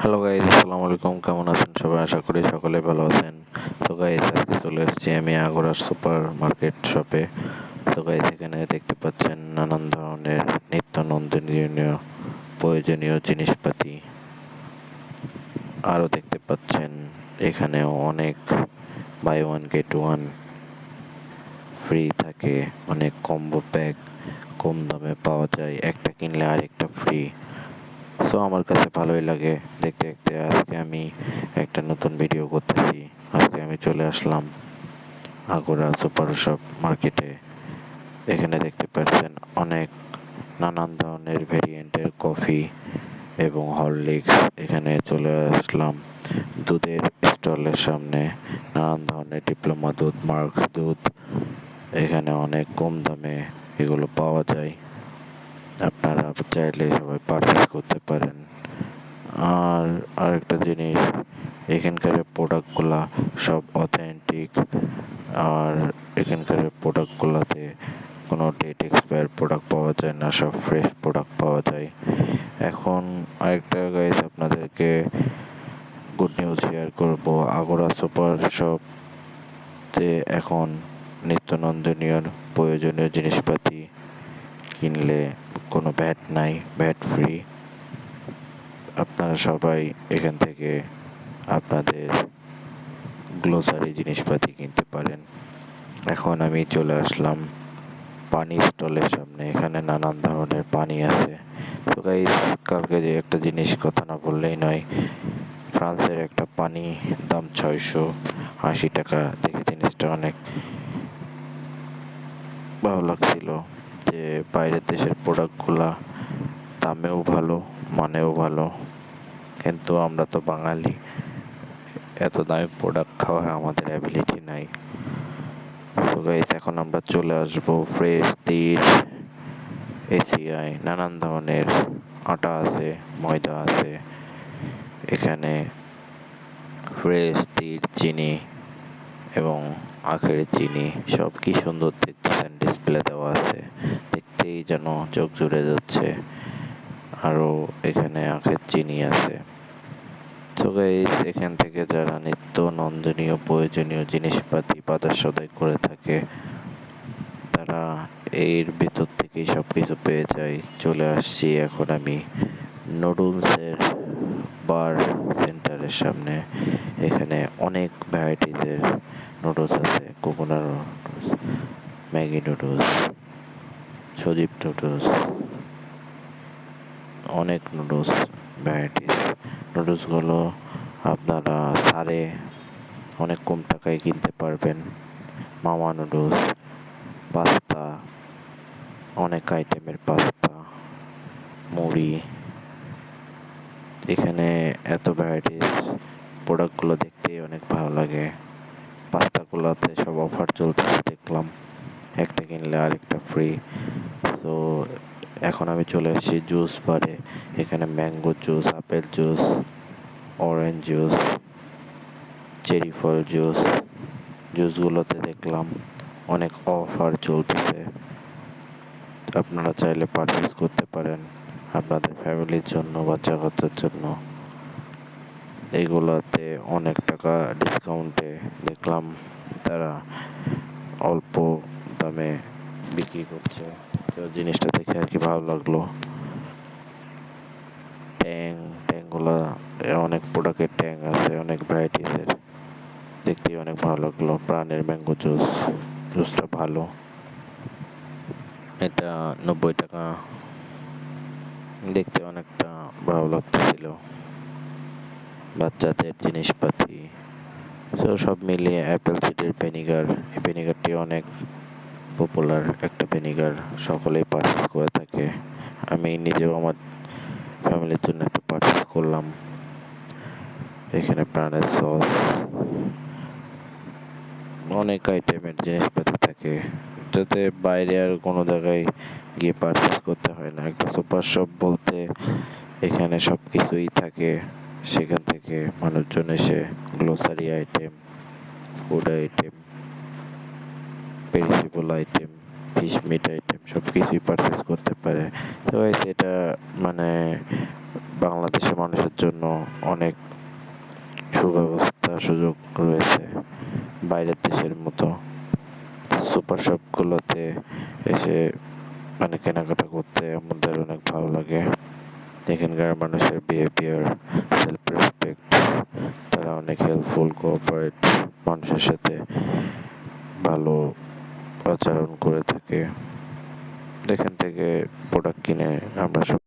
Hello guys আসসালামু আলাইকুম। কেমন আছেন সবাই? আশা করি সকলে ভালো আছেন। তো গাইজ আজকে চলে এসেছি আমি আগরা সুপার মার্কেট শপে তো গাইজ এখানে দেখতে পাচ্ছেন নানান ধরনের নিত্য নন্দনীয় প্রয়োজনীয় জিনিসপাতি। আরও দেখতে পাচ্ছেন এখানেও অনেক buy one get one free থাকে। অনেক কম্বো প্যাক কম দামে পাওয়া যায়। একটা কিনলে আরেকটা ফ্রি সো আমার কাছে ভালোই লাগে। দেখতে দেখতে আজকে আমি একটা নতুন ভিডিও করতেছি। আজকে আমি চলে আসলাম আগরা সুপার শপ মার্কেটে এখানে দেখতে পাচ্ছেন অনেক নানান ধরনের ভেরিয়েন্টের কফি এবং হরলিক্স এখানে চলে আসলাম দুধের স্টলের সামনে। নানান ধরনের ডিপ্লোমা দুধ মার্ক দুধ। এখানে অনেক কম দামে এগুলো পাওয়া যায়। আপনারা চাইলে সবাই পারচেস করতে পারেন। আর আরেকটা জিনিস, এখানকার প্রোডাক্টগুলা সব অথেন্টিক আর এখানকার প্রোডাক্টগুলোতে কোনো ডেট এক্সপায়ার প্রোডাক্ট পাওয়া যায় না, সব ফ্রেশ প্রোডাক্ট পাওয়া যায়। এখন আরেকটা গাইজ আপনাদেরকে গুড নিউজ শেয়ার করব। আগরা সুপার শপতে এখন নিত্য নন্দনীয় প্রয়োজনীয় জিনিসপাতি কিনলে কোনো ভ্যাট নাই ভ্যাট ফ্রি আপনারা সবাই এখান থেকে আপনাদের গ্লোসারি জিনিসপাতি কিনতে পারেন। এখন আমি চলে আসলাম পানি স্টলের সামনে, এখানে নানান ধরনের পানি আছে। তো গাইস কালকে যে একটা জিনিস কথা না বললেই নয়, ফ্রান্সের একটা পানি দাম ছয়শো আশি টাকা, দেখে জিনিসটা অনেক ভালো লাগছিল। যে বাইরের দেশের প্রোডাক্টগুলা দামেও ভালো, মানেও ভালো। কিন্তু আমরা তো বাঙালি, এত দামি প্রোডাক্ট খাওয়ার আমাদের অ্যাবিলিটি নাই। তো গাইস এখন আমরা চলে আসব ফ্রেশ তীর এসিআই নানান ধরনের আটা আছে, ময়দা আছে। এখানে ফ্রেশ তীর, চিনি এবং আখের চিনি সব কি সুন্দর ডিসপ্লে দেওয়া আছে। যেন চোখ জুড়ে যাচ্ছে। আরও এখানে আখের চিনি আছে। তো এখান থেকে যারা নিত্য নন্দনীয়, প্রয়োজনীয় জিনিসপাতি বাজার সদাই করে থাকে, তারা এর ভিতর থেকেই সব কিছু পেয়ে যায়। চলে আসছি এখন আমি নুডলসের বার সেন্টারের সামনে। এখানে অনেক ভ্যারাইটিসের নুডলস আছে। Coconut noodles Maggi noodles Sajib noodles অনেক নুডলস ভ্যারাইটিস নুডলসগুলো আপনারা সারে অনেক কম টাকায় কিনতে পারবেন। মামা নুডলস পাস্তা, অনেক আইটেমের পাস্তা, মুড়ি। এখানে এত ভ্যারাইটিস প্রোডাক্টগুলো দেখতেই অনেক ভালো লাগে। পাস্তাগুলোতে সব অফার চলতেছে, দেখলাম। একটা কিনলে আরেকটা ফ্রি তো এখন আমি চলে এসেছি জুস বারে এখানে mango juice apple juice orange juice cherry ফল জুস জুসগুলোতে দেখলাম অনেক অফার চলতেছে। আপনারা চাইলে পারচেস করতে পারেন আপনাদের ফ্যামিলির জন্য বাচ্চা কাচ্চার জন্য। এইগুলোতে অনেক টাকা ডিসকাউন্টে দেখলাম তারা অল্প দামে বিক্রি করছে। তো জিনিসটা দেখে আর কি ভালো লাগল। ট্যাং, ট্যাংগুলো অনেক প্রোডাক্টের ট্যাং আছে, অনেক ভ্যারাইটিসের দেখতে অনেক ভালো লাগল। প্রাণের ম্যাঙ্গো জুস জুসটা ভালো। এটা নব্বই টাকা। দেখতে অনেকটা ভালো লাগতেছিল। বাচ্চাদের জিনিসপাতি। সব মিলিয়ে অ্যাপেল সিডের ভিনিগার ভিনিগারটি অনেক পপুলার একটা ভিনিগার সকলেই পারচেস করে থাকে। আমি নিজেও আমার ফ্যামিলির জন্য একটা পারচেস করলাম। এখানে প্রাণের সস অনেক আইটেমের জিনিসপাতি থাকে। যাতে বাইরে আর কোনো জায়গায় গিয়ে পারচেস করতে হয় না। একটা সুপার শপ বলতে এখানে সব কিছুই থাকে। সেখান থেকে মানুষজন এসে grocery item food item perishable item fish meat item সব কিছুই পারচেস করতে পারে। তো এটা মানে বাংলাদেশের মানুষের জন্য অনেক সুব্যবস্থা সুযোগ রয়েছে, বাইরের দেশের মতো। সুপার শপগুলোতে এসে মানে কেনাকাটা করতে আমাদের অনেক ভালো লাগে। এখানকার মানুষের বিহেভিয়ার সেলফ রেসপেক্ট তারা অনেক হেল্পফুল কোঅপারেট মানুষের সাথে ভালো আচরণ করে থাকে। এখান থেকে প্রোডাক্ট কিনে আমরা